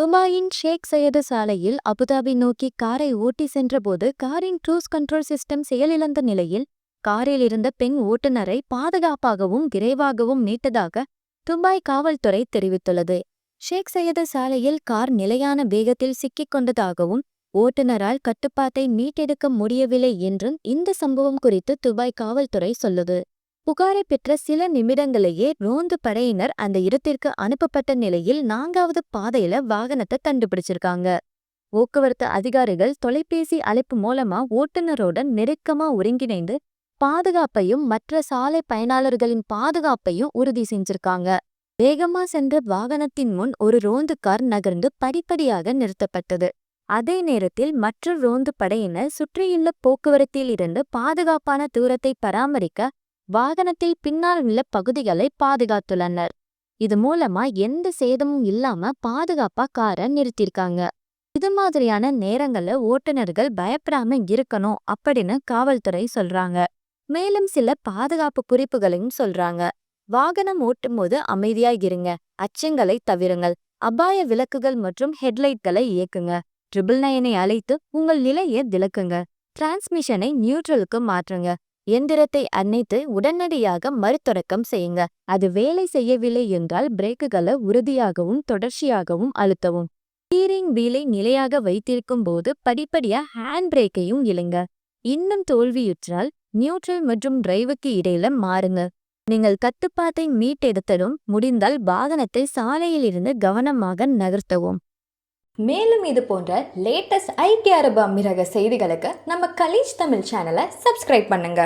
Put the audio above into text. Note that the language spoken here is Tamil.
துபாயின் ஷேக் சையது சாலையில் அபுதாபி நோக்கி காரை ஓட்டி சென்றபோது காரின் க்ரூஸ் கண்ட்ரோல் சிஸ்டம் செயலிழந்த நிலையில் காரில் இருந்த பெண் ஓட்டுநரை பாதுகாப்பாகவும் விரைவாகவும் மீட்டதாக துபாய் காவல்துறை தெரிவித்துள்ளது. ஷேக் சையது சாலையில் கார் நிலையான வேகத்தில் சிக்கிக் கொண்டதாகவும் ஓட்டுநரால் கட்டுப்பாட்டை மீட்டெடுக்க முடியவில்லை என்றும் இந்த சம்பவம் குறித்து துபாய் காவல்துறை சொல்லுது. புகாரை பெற்ற சில நிமிடங்களையே ரோந்து படையினர் அந்த இடத்திற்கு அனுப்பப்பட்ட நிலையில் நான்காவது பாதையில வாகனத்தை கண்டுபிடிச்சிருக்காங்க. போக்குவரத்து அதிகாரிகள் தொலைபேசி அழைப்பு மூலமா ஓட்டுநருடன் நெருக்கமா ஒருங்கிணைந்து பாதுகாப்பையும் மற்ற சாலை பயனாளர்களின் பாதுகாப்பையும் உறுதி செஞ்சிருக்காங்க. வேகமா சென்ற வாகனத்தின் முன் ஒரு ரோந்து கார் நகர்ந்து படிப்படியாக நிறுத்தப்பட்டது. அதே நேரத்தில் மற்ற ரோந்து படையினர் சுற்றியுள்ள போக்குவரத்தில் இருந்து பாதுகாப்பான தூரத்தை பராமரிக்க வாகனத்தில் பின்னால் உள்ள பகுதிகளை பாதுகாத்துள்ளனர். இது மூலமா எந்த சேதமும் இல்லாம பாதுகாப்பா காரை நிறுத்திருக்காங்க. இது மாதிரியான நேரங்கள்ல ஓட்டுநர்கள் பயப்படாம இருக்கணும் அப்படின்னு காவல்துறை சொல்றாங்க. மேலும் சில பாதுகாப்பு குறிப்புகளையும் சொல்றாங்க. வாகனம் ஓட்டும்போது அமைதியா இருங்க. அச்சங்களை தவிருங்கள். அபாய விளக்குகள் மற்றும் ஹெட்லைட்களை இயக்குங்க. ட்ரிபிள் நைனை அழைத்து உங்கள் நிலையை திளக்குங்க டிரான்ஸ்மிஷனை நியூட்ரலுக்கு மாற்றுங்க. எந்திரத்தை அன்னைத்து உடனடியாக மறுதொடக்கம் செய்யுங்க. அது வேலை செய்யவில்லை என்றால் பிரேக்குகளை உறுதியாகவும் தொடர்ச்சியாகவும் அழுத்தவும். ஸ்டீரிங் வீலை நிலையாக வைத்திருக்கும் போது படிப்படியா ஹேண்ட் பிரேக்கையும் இழுங்க. இன்னும் தோல்வியுற்றால் நியூட்ரல் மற்றும் டிரைவுக்கு இடையில மாறுங்க. நீங்கள் கட்டுப்பாட்டை மீட்டெடுத்ததும் முடிந்தால் வாகனத்தை சாலையில் இருந்து கவனமாக நகர்த்தவும். மேலும் இது போன்ற லேட்டஸ்ட் ஐக்கிய அரபு அமீரக செய்திகளுக்கு நம்ம கலீஜ் தமிழ் சேனலை சப்ஸ்கிரைப் பண்ணுங்க.